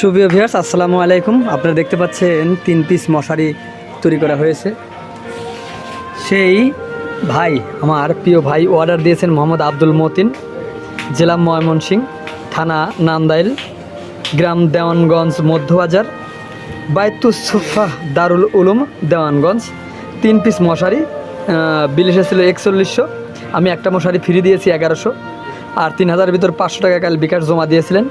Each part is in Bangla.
সুপ্রিয় ভিউয়ার্স, আসসালামু আলাইকুম। আপনারা দেখতে পাচ্ছেন তিন পিস মশারি তৈরি করা হয়েছে। সেই ভাই, আমার প্রিয় ভাই অর্ডার দিয়েছেন মোহাম্মদ আব্দুল মতিন, জেলা ময়মনসিং থানা নান্দাইল, গ্রাম দেওয়ানগঞ্জ, মধ্যবাজার বাইতুসুফা দারুল উলুম, দেওয়ানগঞ্জ। তিন পিস মশারি বিল এসেছিল একচল্লিশশো। আমি একটা মশারি ফ্রি দিয়েছি এগারোশো। আর তিন হাজারের ভিতর পাঁচশো টাকা কাল বিকাশ জমা দিয়েছিলেন।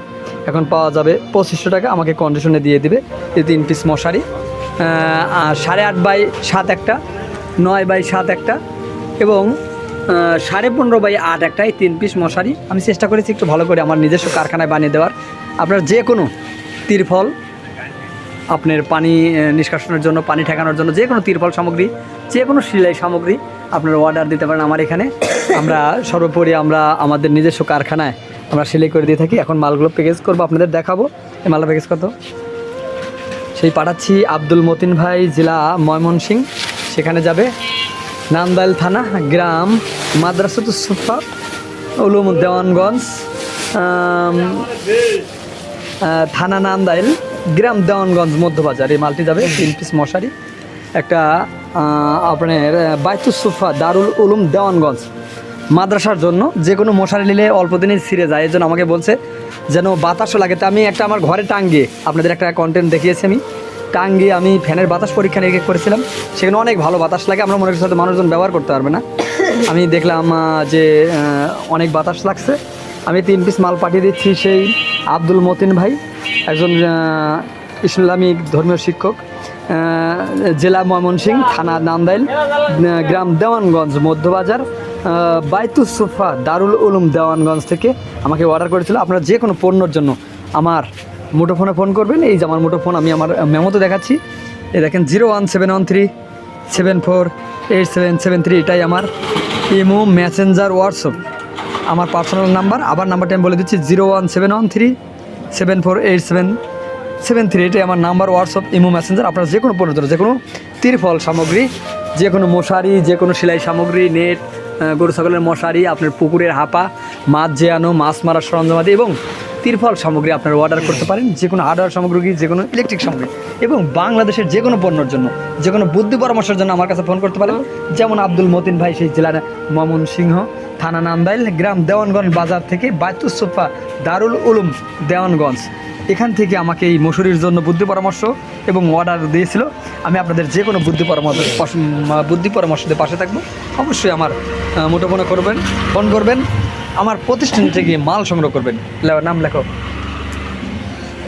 এখন পাওয়া যাবে পঁচিশশো টাকা, আমাকে কন্ডিশনে দিয়ে দিবে। এই তিন পিস মশারি। সাড়ে আট বাই সাত একটা, নয় বাই সাত একটা, এবং সাড়ে পনেরো বাই আট একটা এই তিন পিস মশারি। আমি চেষ্টা করেছি একটু ভালো করে আমার নিজস্ব কারখানায় বানিয়ে দেওয়ার। আপনার যে কোনো তিরফল আপনার পানি নিষ্কাশনের জন্য, পানি ঠেকানোর জন্য, যে কোনো তিরফল সামগ্রী, যে কোনো সিলাই সামগ্রী আপনারা অর্ডার দিতে পারেন আমার এখানে। আমরা সর্বোপরি আমরা আমাদের নিজস্ব কারখানায় আমরা সেলাই করে দিয়ে থাকি। এখন মালগুলো প্যাকেজ করব, আপনাদের দেখাবো। এই মালটা প্যাকেজ কত সেই পাঠাচ্ছি আব্দুল মতিন ভাই, জেলা ময়মনসিং সেখানে যাবে নান্দাইল থানা, গ্রাম মাদ্রাসাত সুফা উলুম দেওয়ানগঞ্জ থানা নান্দাইল, গ্রাম দেওয়ানগঞ্জ, মধ্যবাজার। এই মালটি যাবে, তিন পিস মশারি, একটা আপনার বাইতুস সুফা, দারুল উলুম দেওয়ানগঞ্জ। মাদ্রাসার জন্য যে কোনো মশারি নিলে অল্প দিনেই ছিঁড়ে যায়। এর জন্য আমাকে বলছে যেন বাতাসও লাগে। তা আমি একটা আমার ঘরে টাঙ্গিয়ে আপনাদের একটা কন্টেন্ট দেখিয়েছি আমি। টাঙ্গিয়ে আমি ফ্যানের বাতাস পরীক্ষা নিরীক্ষা করেছিলাম। সেখানে অনেক ভালো বাতাস লাগে। আমরা মনে করছি মানুষজন ব্যবহার করতে পারবে না। আমি দেখলাম যে অনেক বাতাস লাগছে। আমি তিন পিস মাল পাঠিয়ে দিচ্ছি সেই আব্দুল মতিন ভাই। একজন ইসলামিক ধর্মীয় শিক্ষক জেলা ময়মনসিংহ, থানা নান্দাইল গ্রাম দেওয়ানগঞ্জ, মধ্যবাজার বাইতুস সুফা, দারুল উলুম দেওয়ানগঞ্জ থেকে আমাকে অর্ডার করেছিল। আপনারা যে কোনো পণ্যর জন্য আমার মুঠোফোনে ফোন করবেন। এই যে আমার মুঠোফোন, আমি আমার মেমোতে দেখাচ্ছি। এই দেখেন, zero one seven one three seven four eight seven seven three, এটাই আমার ইমো মেসেঞ্জার হোয়াটসঅ্যাপ। আমার পার্সোনাল নাম্বার আবার নাম্বারটা আমি বলে দিচ্ছি, zero one seven one three seven four eight seven seven three এটাই আমার নাম্বার হোয়াটসঅ্যাপ ইমো মেসেঞ্জার আপনারা যে কোনো পণ্য যে কোনো তিরফল সামগ্রী যে কোনো মশারি যে কোনো সেলাই সামগ্রী নেট গরু ছাগলের মশারি আপনার পুকুরের হাপা মাছ জেয়ানো মাছ মারার সরঞ্জামাদি এবং তিরফল সামগ্রী আপনারা অর্ডার করতে পারেন যে কোনো হার্ডওয়্যার সামগ্রী যে কোনো ইলেকট্রিক সামগ্রী এবং বাংলাদেশের যে কোনো পণ্যের জন্য যে কোনো বুদ্ধি পরামর্শের জন্য আমার কাছে ফোন করতে পারেন যেমন আব্দুল মতিন ভাই সেই জেলার মমন সিংহ থানা নান্দাইল গ্রাম দেওয়ানগঞ্জ বাজার থেকে বায়তুসোফা দারুল উলুম দেওয়ানগঞ্জ এখান থেকে আমাকে এই মসুরির জন্য বুদ্ধি পরামর্শ এবং অর্ডার দিয়েছিল। আমি আপনাদের যে কোনো বুদ্ধি পরামর্শ বুদ্ধি পরামর্শদের পাশে থাকব। অবশ্যই আমার মুঠোফোনে করবেন, ফোন করবেন, আমার প্রতিষ্ঠান থেকে মাল সংগ্রহ করবেন। নাম লেখো।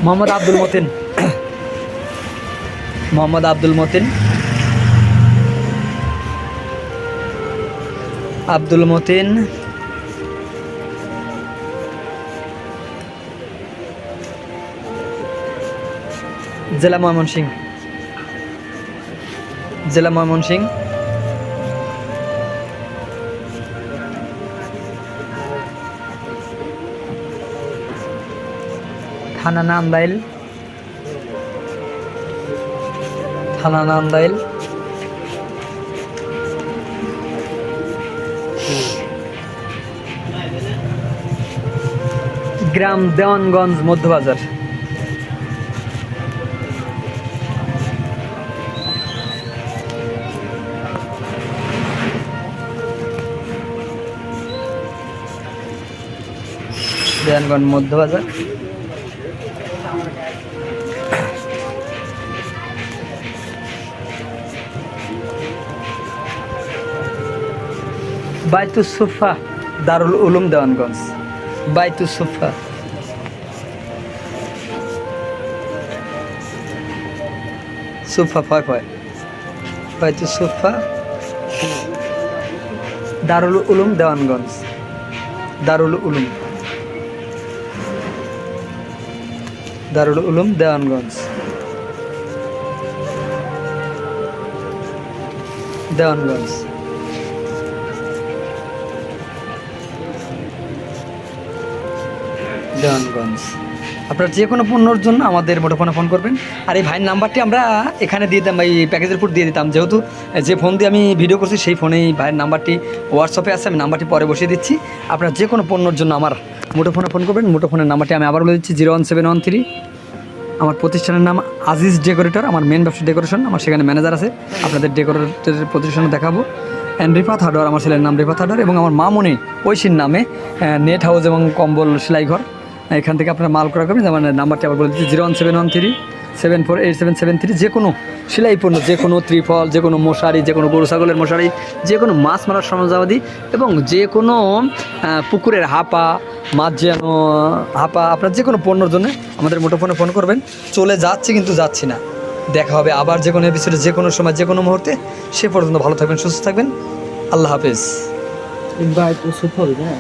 মোহাম্মদ আব্দুল মতিন। মোহাম্মদ আব্দুল মতিন। আব্দুল মতিন। জেলা ময়মনসিং জেলা ময়মনসিং থানা নান্দাইল। থানা নান্দাইল। গ্রাম দেওয়ানগঞ্জ মধ্যবাজার। দেওয়ানগঞ্জ মধ্যবাজার। বাইতুস সুফা, দারুল উলুম দেওয়ানগঞ্জ। বাইতুস সুফা। সুফা ফয় ফয় বাইতুস সুফা, দারুল উলুম দেওয়ানগঞ্জ। দারুল উলুম। দারুল উলুম দেওয়ানগঞ্জ দেওয়ানগঞ্জ দেওয়ানগঞ্জ আপনার যে কোনো পণ্যর জন্য আমাদের মুঠোফোনে ফোন করবেন। আর এই ভাইয়ের নাম্বারটি আমরা এখানে দিয়ে দিতাম, এই প্যাকেজের উপর দিয়ে দিতাম। যেহেতু যে ফোন দিয়ে আমি ভিডিও করছি, সেই ফোনেই ভাইয়ের নাম্বারটি হোয়াটসঅ্যাপে আছে, আমি নাম্বারটি পরে বসিয়ে দিচ্ছি। আপনার যে কোনো পণ্যর জন্য আমার মুঠোফোনে ফোন করবেন। মুঠোফোনের নাম্বারটি আমি আবার বলে দিচ্ছি zero one seven one three আমার প্রতিষ্ঠানের নাম আজিজ ডেকোরেটর আমার মেন ব্যবসা ডেকোরেশন আমার সেখানে ম্যানেজার আছে। আপনাদের ডেকোরেটরের প্রতিষ্ঠানে দেখাবো। অ্যান্ড রিফাত হার্ডওয়ার, আমার ছেলের নাম রিফাত হার্ডওয়ার এবং আমার মামনি ঐশীর নামে নেট হাউস এবং কম্বল সেলাই ঘর এখান থেকে আপনারা মাল করা করবেন আমার নাম্বারটি আবার বলে দিচ্ছি, zero one seven one three, seven four eight seven seven three, যে কোনো সেলাই পণ্য, যে কোনো ত্রিফল, যে কোনো মশারি, যে কোনো গরু, ছাগলের মশারি, যে কোনো মাছ মারার সরঞ্জামাদি এবং যে কোনো পুকুরের হাপা, মাছ যেন, হাপা, আপনার যে কোনো পণ্যর জন্য আমাদের মুঠোফোনে ফোন করবেন। চলে যাচ্ছি কিন্তু যাচ্ছি না। দেখা হবে আবার যে কোনো এপিসোডে যে কোনো সময়, যে কোনো মুহূর্তে। সে পর্যন্ত ভালো থাকবেন, সুস্থ থাকবেন। আল্লাহ হাফেজ। ভাই তো সুফল না